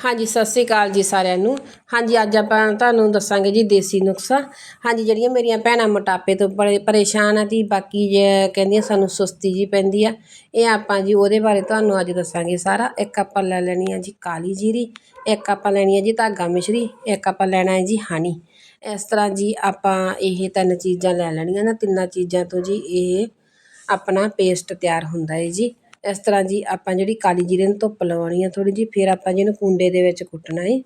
ਹਾਂਜੀ, ਸਤਿ ਸ੍ਰੀ ਅਕਾਲ ਜੀ ਸਾਰਿਆਂ ਨੂੰ। ਹਾਂਜੀ, ਅੱਜ ਆਪਾਂ ਤੁਹਾਨੂੰ ਦੱਸਾਂਗੇ ਜੀ ਦੇਸੀ ਨੁਸਖਾ ਹਾਂਜੀ, ਜਿਹੜੀਆਂ ਮੇਰੀਆਂ ਭੈਣਾਂ ਮੋਟਾਪੇ ਤੋਂ ਬੜੇ ਪਰੇਸ਼ਾਨ ਆ ਜੀ, ਬਾਕੀ ਜੇ ਕਹਿੰਦੀਆਂ ਸਾਨੂੰ ਸੁਸਤੀ ਜੀ ਪੈਂਦੀ ਆ, ਇਹ ਆਪਾਂ ਜੀ ਉਹਦੇ ਬਾਰੇ ਤੁਹਾਨੂੰ ਅੱਜ ਦੱਸਾਂਗੇ ਸਾਰਾ। ਇੱਕ ਆਪਾਂ ਲੈ ਲੈਣੀ ਆ ਜੀ ਕਾਲੀ ਜੀਰੀ, ਇੱਕ ਆਪਾਂ ਲੈਣੀ ਆ ਜੀ ਧਾਗਾ ਮਿਸ਼ਰੀ, ਇੱਕ ਆਪਾਂ ਲੈਣਾ ਹੈ ਜੀ ਹਨੀ ਇਸ ਤਰ੍ਹਾਂ ਜੀ ਆਪਾਂ ਇਹ ਤਿੰਨ ਚੀਜ਼ਾਂ ਲੈ ਲੈਣੀਆਂ ਨਾ, ਤਿੰਨਾਂ ਚੀਜ਼ਾਂ ਤੋਂ ਜੀ ਇਹ ਆਪਣਾ ਪੇਸਟ ਤਿਆਰ ਹੁੰਦਾ ਹੈ ਜੀ। ਇਸ ਤਰ੍ਹਾਂ ਜੀ ਆਪਾਂ ਜਿਹੜੀ ਕਾਲੀ ਜੀਰੇ ਨੂੰ ਧੁੱਪ ਲਵਾਉਣੀ ਆ ਥੋੜ੍ਹੀ ਜੀ ਫਿਰ ਆਪਾਂ ਜੀ ਇਹਨੂੰ ਕੁੰਡੇ ਦੇ ਵਿੱਚ ਕੁੱਟਣਾ ਏ।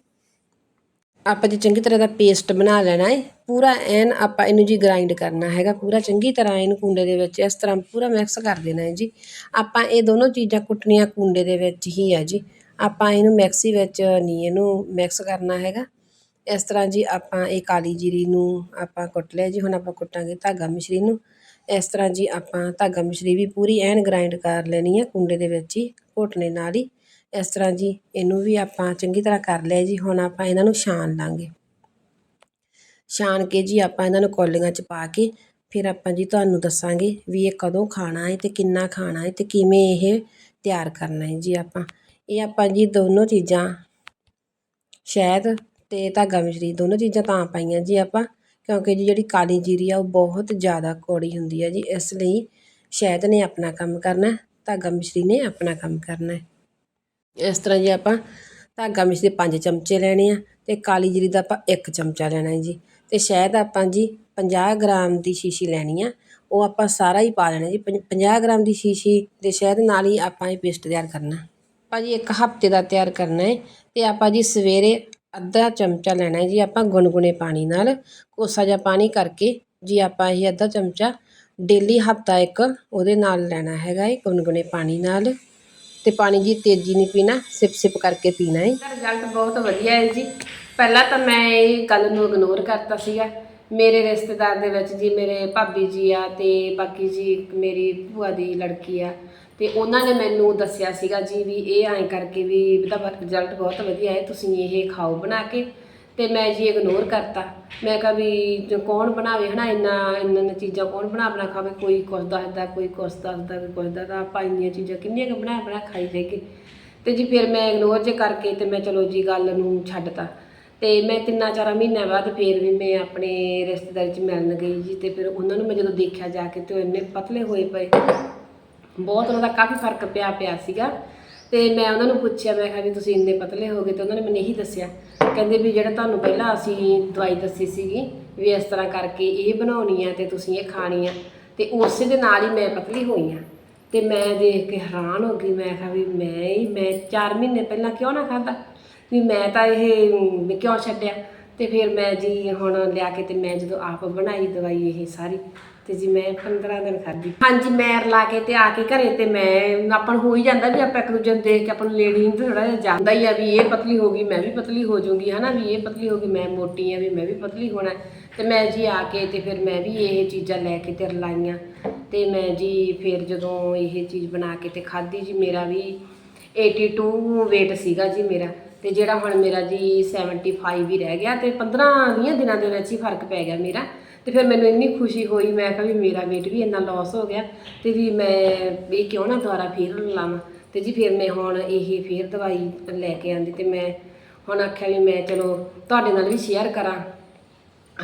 ਆਪਾਂ ਜੀ ਚੰਗੀ ਤਰ੍ਹਾਂ ਦਾ ਪੇਸਟ ਬਣਾ ਲੈਣਾ ਏ। ਪੂਰਾ ਐਨ ਆਪਾਂ ਇਹਨੂੰ ਜੀ ਗ੍ਰਾਈਂਡ ਕਰਨਾ ਹੈਗਾ, ਪੂਰਾ ਚੰਗੀ ਤਰ੍ਹਾਂ ਇਹਨੂੰ ਕੁੰਡੇ ਦੇ ਵਿੱਚ, ਇਸ ਤਰ੍ਹਾਂ ਪੂਰਾ ਮਿਕਸ ਕਰ ਦੇਣਾ ਹੈ ਜੀ। ਆਪਾਂ ਇਹ ਦੋਨੋਂ ਚੀਜ਼ਾਂ ਕੁੱਟਣੀਆਂ ਕੁੰਡੇ ਦੇ ਵਿੱਚ ਹੀ ਹੈ ਜੀ। ਆਪਾਂ ਇਹਨੂੰ ਮਿਕਸੀ ਵਿੱਚ ਨਹੀਂ ਇਹਨੂੰ ਮਿਕਸ ਕਰਨਾ ਹੈਗਾ। ਇਸ ਤਰ੍ਹਾਂ ਜੀ ਆਪਾਂ ਇਹ ਕਾਲੀ ਜੀਰੀ ਨੂੰ ਆਪਾਂ ਕੁੱਟ ਲਿਆ ਜੀ, ਹੁਣ ਆਪਾਂ ਕੁੱਟਾਂਗੇ ਧਾਗਾ ਮਿਸ਼ਰੀ ਨੂੰ। ਇਸ ਤਰ੍ਹਾਂ ਜੀ ਆਪਾਂ ਧਾਗਾ ਮਿਸ਼ਰੀ ਵੀ ਪੂਰੀ ਐਨ ਗਰਾਇੰਡ ਕਰ ਲੈਣੀ ਹੈ ਕੁੰਡੇ ਦੇ ਵਿੱਚ ਹੀ, ਘੋਟਣੇ ਨਾਲ ਹੀ। ਇਸ ਤਰ੍ਹਾਂ ਜੀ ਇਹਨੂੰ ਵੀ ਆਪਾਂ ਚੰਗੀ ਤਰ੍ਹਾਂ ਕਰ ਲਿਆ ਜੀ, ਹੁਣ ਆਪਾਂ ਇਹਨਾਂ ਨੂੰ ਛਾਣ ਲਾਂਗੇ। ਛਾਣ ਕੇ ਜੀ ਆਪਾਂ ਇਹਨਾਂ ਨੂੰ ਕੌਲੀਆਂ 'ਚ ਪਾ ਕੇ, ਫਿਰ ਆਪਾਂ ਜੀ ਤੁਹਾਨੂੰ ਦੱਸਾਂਗੇ ਵੀ ਇਹ ਕਦੋਂ ਖਾਣਾ ਹੈ ਤੇ ਕਿੰਨਾ ਖਾਣਾ ਹੈ ਤੇ ਕਿਵੇਂ ਇਹ ਤਿਆਰ ਕਰਨਾ ਹੈ ਜੀ ਆਪਾਂ। ਇਹ ਆਪਾਂ ਜੀ ਦੋਨੋਂ ਚੀਜ਼ਾਂ, ਸ਼ਹਿਦ ਤੇ ਧਾਗਾ ਮਿਸ਼ਰੀ ਦੋਨੋਂ ਚੀਜ਼ਾਂ ਤਾਂ ਪਾਈਆਂ ਜੀ ਆਪਾਂ। ਕਿਉਂਕਿ ਜੀ ਜਿਹੜੀ ਕਾਲੀ ਜੀਰੀ ਆ, ਉਹ ਬਹੁਤ ਜ਼ਿਆਦਾ ਕੌੜੀ ਹੁੰਦੀ ਹੈ ਜੀ। ਇਸ ਲਈ ਸ਼ਹਿਦ ਨੇ ਆਪਣਾ ਕੰਮ ਕਰਨਾ, ਧਾਗਾ ਮਿਸ਼ਰੀ ਨੇ ਆਪਣਾ ਕੰਮ ਕਰਨਾ। ਇਸ ਤਰ੍ਹਾਂ ਜੀ ਆਪਾਂ ਧਾਗਾ ਮਿਸ਼ਰੀ ਪੰਜ ਚਮਚੇ ਲੈਣੇ ਆ ਅਤੇ ਕਾਲੀ ਜੀਰੀ ਦਾ ਆਪਾਂ ਇੱਕ ਚਮਚਾ ਲੈਣਾ ਹੈ ਜੀ। ਅਤੇ ਸ਼ਹਿਦ ਆਪਾਂ ਜੀ 50 ਗ੍ਰਾਮ ਦੀ ਸ਼ੀਸ਼ੀ ਲੈਣੀ ਆ। ਉਹ ਆਪਾਂ ਸਾਰਾ ਹੀ ਪਾ ਲੈਣਾ ਜੀ। 50 ਗ੍ਰਾਮ ਦੀ ਸ਼ੀਸ਼ੀ ਦੇ ਸ਼ਹਿਦ ਨਾਲ ਹੀ ਆਪਾਂ ਇਹ ਪੇਸਟ ਤਿਆਰ ਕਰਨਾ। ਆਪਾਂ ਜੀ ਇੱਕ ਹਫ਼ਤੇ ਦਾ ਤਿਆਰ ਕਰਨਾ ਹੈ ਅਤੇ ਆਪਾਂ ਜੀ ਸਵੇਰੇ ਅੱਧਾ ਚਮਚਾ ਲੈਣਾ ਹੈ ਜੀ ਆਪਾਂ ਗੁਣਗੁਣੇ ਪਾਣੀ ਨਾਲ। ਕੋਸਾ ਜਿਹਾ ਪਾਣੀ ਕਰਕੇ ਜੀ ਆਪਾਂ ਇਹ ਅੱਧਾ ਚਮਚਾ ਡੇਲੀ ਹਫਤਾ ਇੱਕ ਉਹਦੇ ਨਾਲ ਲੈਣਾ ਹੈਗਾ ਏ ਗੁਣਗੁਣੇ ਪਾਣੀ ਨਾਲ। ਤੇ ਪਾਣੀ ਜੀ ਤੇਜ਼ੀ ਨਹੀਂ ਪੀਣਾ, ਸਿਪ ਸਿਪ ਕਰਕੇ ਪੀਣਾ ਹੈ। ਰਿਜ਼ਲਟ ਬਹੁਤ ਵਧੀਆ ਹੈ ਜੀ। ਪਹਿਲਾਂ ਤਾਂ ਮੈਂ ਇਹ ਗੱਲ ਨੂੰ ਇਗਨੋਰ ਕਰਤਾ ਸੀਗਾ। ਮੇਰੇ ਰਿਸ਼ਤੇਦਾਰ ਦੇ ਵਿੱਚ ਜੀ ਮੇਰੇ ਭਾਬੀ ਜੀ ਆ ਤੇ ਬਾਕੀ ਜੀ ਇੱਕ ਮੇਰੀ ਭੂਆ ਦੀ ਲੜਕੀ ਆ। ਤੇ ਉਹਨਾਂ ਨੇ ਮੈਨੂੰ ਦੱਸਿਆ ਸੀਗਾ ਜੀ ਵੀ ਇਹ ਐਂ ਕਰਕੇ ਵੀ ਇਹਦਾ ਰਿਜ਼ਲਟ ਬਹੁਤ ਵਧੀਆ ਹੈ, ਤੁਸੀਂ ਇਹ ਖਾਓ ਬਣਾ ਕੇ। ਤੇ ਮੈਂ ਜੀ ਇਗਨੋਰ ਕਰਤਾ। ਮੈਂ ਕਿਹਾ ਵੀ ਕੌਣ ਬਣਾਵੇ ਹਨਾ, ਇੰਨਾ ਇੰਨਾ ਚੀਜ਼ਾਂ ਕੌਣ ਬਣਾ ਬਣਾ ਖਾਵੇ? ਕੋਈ ਕੁਛ ਦੱਸਦਾ, ਕੋਈ ਕੁਛ ਦੱਸਦਾ, ਕੋਈ ਕੁਛ ਦੱਸਦਾ, ਆਪਾਂ ਇੰਨੀਆਂ ਚੀਜ਼ਾਂ ਕਿੰਨੀਆਂ ਕੁ ਬਣਾ ਬਣਾ ਖਾਈ ਜਾਈਏ। ਤੇ ਜੀ ਫਿਰ ਮੈਂ ਇਗਨੋਰ ਜੇ ਕਰਕੇ ਤੇ ਮੈਂ ਚਲੋ ਜੀ ਗੱਲ ਨੂੰ ਛੱਡਤਾ। ਤੇ ਮੈਂ ਤਿੰਨਾਂ ਚਾਰਾਂ ਮਹੀਨਿਆਂ ਬਾਅਦ ਫੇਰ ਵੀ ਮੈਂ ਆਪਣੇ ਰਿਸ਼ਤੇਦਾਰੀ 'ਚ ਮਿਲਣ ਗਈ ਜੀ ਤੇ ਫਿਰ ਉਹਨਾਂ ਨੂੰ ਮੈਂ ਜਦੋਂ ਦੇਖਿਆ ਜਾ ਕੇ ਤੇ ਉਹ ਇੰਨੇ ਪਤਲੇ ਹੋਏ ਪਏ। ਬਹੁਤ ਉਹਨਾਂ ਦਾ ਕਾਫੀ ਫ਼ਰਕ ਪਿਆ ਪਿਆ ਸੀਗਾ। ਤੇ ਮੈਂ ਉਹਨਾਂ ਨੂੰ ਪੁੱਛਿਆ, ਮੈਂ ਕਿਹਾ ਵੀ ਤੁਸੀਂ ਇੰਨੇ ਪਤਲੇ ਹੋ ਗਏ ਤੇ ਉਹਨਾਂ ਨੇ ਮੈਨੂੰ ਇਹੀ ਦੱਸਿਆ। ਕਹਿੰਦੇ ਵੀ ਜਿਹੜਾ ਤੁਹਾਨੂੰ ਪਹਿਲਾਂ ਅਸੀਂ ਦਵਾਈ ਦੱਸੀ ਸੀਗੀ ਵੀ ਇਸ ਤਰ੍ਹਾਂ ਕਰਕੇ ਇਹ ਬਣਾਉਣੀ ਆ ਤੇ ਤੁਸੀਂ ਇਹ ਖਾਣੀ ਆ ਤੇ ਉਸੇ ਦੇ ਨਾਲ ਹੀ ਮੈਂ ਪਤਲੀ ਹੋਈ ਆ। ਤੇ ਮੈਂ ਦੇਖ ਕੇ ਹੈਰਾਨ ਹੋ ਗਈ, ਮੈਂ ਕਿਹਾ ਵੀ ਮੈਂ ਹੀ, ਮੈਂ 4 ਮਹੀਨੇ ਪਹਿਲਾਂ ਕਿਉਂ ਨਾ ਖਾਦਾ ਵੀ ਮੈਂ ਤਾਂ ਇਹ ਕਿਉਂ ਛੱਡਿਆ? ਤੇ ਫਿਰ ਮੈਂ ਜੀ ਹੁਣ ਲਿਆ ਕੇ ਤੇ ਮੈਂ ਜਦੋਂ ਆਪ ਬਣਾਈ ਦਵਾਈ ਇਹ ਸਾਰੀ ਤੇ ਜੀ ਮੈਂ 15 ਦਿਨ ਖਾਧੀ। ਹਾਂਜੀ ਮੈਂ ਰਲਾ ਕੇ ਤੇ ਆ ਕੇ ਘਰੇ ਤੇ ਮੈਂ, ਆਪਾਂ ਨੂੰ ਹੋ ਹੀ ਜਾਂਦਾ ਵੀ ਆਪਾਂ ਇੱਕ ਦੂਜੇ ਨੂੰ ਦੇਖ ਕੇ ਆਪਾਂ ਨੂੰ ਲੇਡੀ ਨੂੰ ਥੋੜਾ ਜਿਹਾ ਜਾਂਦਾ ਹੀ ਆ ਵੀ ਇਹ ਪਤਲੀ ਹੋ ਗਈ, ਮੈਂ ਵੀ ਪਤਲੀ ਹੋ ਜਾਊਂਗੀ, ਹਨਾ? ਵੀ ਇਹ ਪਤਲੀ ਹੋ ਗਈ, ਮੈਂ ਮੋਟੀ ਆ, ਵੀ ਮੈਂ ਵੀ ਪਤਲੀ ਹੋਣਾ। ਤੇ ਮੈਂ ਜੀ ਆ ਕੇ ਤੇ ਫਿਰ ਮੈਂ ਵੀ ਇਹ ਚੀਜ਼ਾਂ ਲੈ ਕੇ ਤੇ ਰਲਾਈਆਂ। ਤੇ ਮੈਂ ਜੀ ਫਿਰ ਜਦੋਂ ਇਹ ਚੀਜ਼ ਬਣਾ ਕੇ ਤੇ ਖਾਧੀ ਜੀ, ਮੇਰਾ ਵੀ 82 weight ਸੀਗਾ ਜੀ ਮੇਰਾ। ਤੇ ਜਿਹੜਾ ਹੁਣ ਮੇਰਾ ਜੀ 75 ਹੀ ਰਹਿ ਗਿਆ ਤੇ 15 20 ਦਿਨਾਂ ਦੇ ਵਿੱਚ ਹੀ ਫ਼ਰਕ ਪੈ ਗਿਆ ਮੇਰਾ। ਤੇ ਫਿਰ ਮੈਨੂੰ ਇੰਨੀ ਖੁਸ਼ੀ ਹੋਈ, ਮੈਂ ਕਿਹਾ ਵੀ ਮੇਰਾ weight ਵੀ ਇੰਨਾ ਲਾਸ ਹੋ ਗਿਆ ਤੇ ਵੀ ਮੈਂ ਇਹ ਕਿਉਂ ਨਾ ਦੁਬਾਰਾ ਫੇਰ ਲਾਵਾਂ। ਤੇ ਜੀ ਫਿਰ ਮੈਂ ਹੁਣ ਇਹ ਫੇਰ ਦਵਾਈ ਲੈ ਕੇ ਆਂਦੀ ਤੇ ਮੈਂ ਹੁਣ ਆਖਿਆ ਵੀ ਮੈਂ ਚਲੋ ਤੁਹਾਡੇ ਨਾਲ ਵੀ ਸ਼ੇਅਰ ਕਰਾਂ।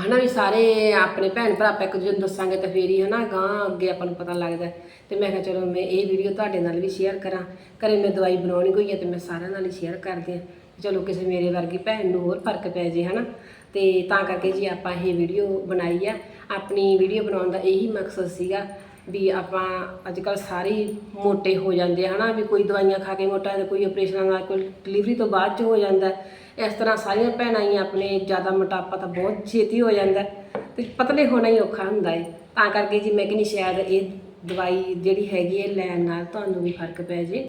ਹਨਾ ਵੀ ਸਾਰੇ ਆਪਣੇ ਭੈਣ ਭਰਾ ਆਪਾਂ ਇੱਕ ਦੂਜੇ ਨੂੰ ਦੱਸਾਂਗੇ ਤਾਂ ਫੇਰ ਹੀ ਹਨਾ ਗਾਂ ਅੱਗੇ ਆਪਾਂ ਨੂੰ ਪਤਾ ਲੱਗਦਾ। ਹੈ। ਤੇ ਮੈਂ ਕਿਹਾ ਚਲੋ ਮੈਂ ਇਹ ਵੀਡੀਓ ਤੁਹਾਡੇ ਨਾਲ ਵੀ ਸ਼ੇਅਰ ਕਰਾਂ। ਘਰੇ ਮੈਂ ਦਵਾਈ ਬਣਾਉਣੀ ਕੋਈ ਹੈ ਤੇ ਮੈਂ ਸਾਰਿਆਂ ਨਾਲ ਹੀ ਸ਼ੇਅਰ ਕਰਦੀ ਹਾਂ। ਚਲੋ ਕਿਸੇ ਮੇਰੇ ਵਰਗੀ ਭੈਣ ਨੂੰ ਹੋਰ ਫ਼ਰਕ ਪੈ ਜੇ, ਹਨਾ? ਤੇ ਤਾਂ ਕਰਕੇ ਜੀ ਆਪਾਂ ਇਹ ਵੀਡੀਓ ਬਣਾਈ ਆ। ਆਪਣੀ ਵੀਡੀਓ ਬਣਾਉਣ ਦਾ ਇਹੀ ਮਕਸਦ ਸੀਗਾ ਵੀ ਆਪਾਂ ਅੱਜ ਕੱਲ ਸਾਰੇ ਮੋਟੇ ਹੋ ਜਾਂਦੇ ਆ, ਹਨਾ? ਵੀ ਕੋਈ ਦਵਾਈਆਂ ਖਾ ਕੇ ਮੋਟਾ ਤੇ ਕੋਈ ਆਪਰੇਸ਼ਨਾਂ ਨਾਲ ਕੋਈ ਡਿਲੀਵਰੀ ਤੋਂ ਬਾਅਦ ਚ ਹੋ ਜਾਂਦਾ। ਇਸ ਤਰ੍ਹਾਂ ਸਾਰੀਆਂ ਭੈਣਾਂ ਹੀ ਆਪਣੇ ਜ਼ਿਆਦਾ ਮੋਟਾਪਾ ਤਾਂ ਬਹੁਤ ਛੇਤੀ ਹੋ ਜਾਂਦਾ। ਹੈ ਤੇ ਪਤਲੇ ਹੋਣਾ ਹੀ ਔਖਾ ਹੁੰਦਾ ਏ। ਤਾਂ ਕਰਕੇ ਜੀ ਮੈਂ ਕਹਿੰਦੀ ਸ਼ਾਇਦ ਇਹ ਦਵਾਈ ਜਿਹੜੀ ਹੈਗੀ ਹੈ ਲੈਣ ਨਾਲ ਤੁਹਾਨੂੰ ਵੀ ਫ਼ਰਕ ਪੈ ਜੇ।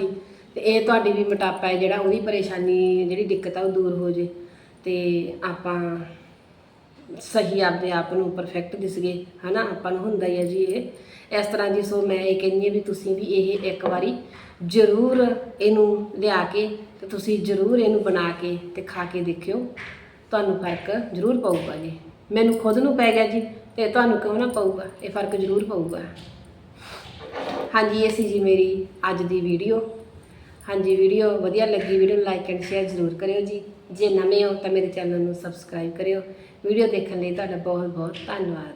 ਤੇ ਇਹ ਤੁਹਾਡੀ ਵੀ ਮੋਟਾਪਾ ਹੈ ਜਿਹੜਾ, ਉਹਦੀ ਪਰੇਸ਼ਾਨੀ ਜਿਹੜੀ ਦਿੱਕਤ ਆ, ਉਹ ਦੂਰ ਹੋ ਜੇ। ਤੇ ਆਪਾਂ ਸਹੀ ਆਪਦੇ ਆਪ ਨੂੰ ਪਰਫੈਕਟ ਦਿਸਗੇ, ਹਨਾ? ਆਪਾਂ ਨੂੰ ਹੁੰਦਾ ਹੀ ਹੈ ਜੀ ਇਹ। ਇਸ ਤਰ੍ਹਾਂ ਜੀ, ਸੋ ਮੈਂ ਇਹ ਕਹਿੰਦੀ ਹਾਂ ਵੀ ਤੁਸੀਂ ਵੀ ਇਹ ਇੱਕ ਵਾਰੀ ਜ਼ਰੂਰ ਇਹਨੂੰ ਲਿਆ ਕੇ ਤੇ ਤੁਸੀਂ ਜ਼ਰੂਰ ਇਹਨੂੰ ਬਣਾ ਕੇ ਤੇ ਖਾ ਕੇ ਦੇਖਿਓ। ਤੁਹਾਨੂੰ ਫ਼ਰਕ ਜ਼ਰੂਰ ਪਊਗਾ ਜੀ। ਮੈਨੂੰ ਖੁਦ ਨੂੰ ਪੈ ਗਿਆ ਜੀ ਤੇ ਤੁਹਾਨੂੰ ਕਿਉਂ ਨਾ ਪਊਗਾ? ਇਹ ਫ਼ਰਕ ਜ਼ਰੂਰ ਪਊਗਾ। ਹਾਂਜੀ, ਇਹ ਸੀ ਜੀ ਮੇਰੀ ਅੱਜ ਦੀ ਵੀਡੀਓ ਹਾਂਜੀ ਵੀਡੀਓ ਵਧੀਆ ਲੱਗੀ ਵੀਡੀਓ ਨੂੰ ਲਾਈਕ ਐਂਡ ਸ਼ੇਅਰ ਜ਼ਰੂਰ ਕਰਿਓ ਜੀ। ਜੇ ਨਵੇਂ ਹੋ ਤਾਂ ਮੇਰੇ ਚੈਨਲ ਨੂੰ ਸਬਸਕ੍ਰਾਈਬ ਕਰਿਓ। ਵੀਡੀਓ ਦੇਖਣ ਲਈ ਤੁਹਾਡਾ ਬਹੁਤ ਬਹੁਤ ਧੰਨਵਾਦ।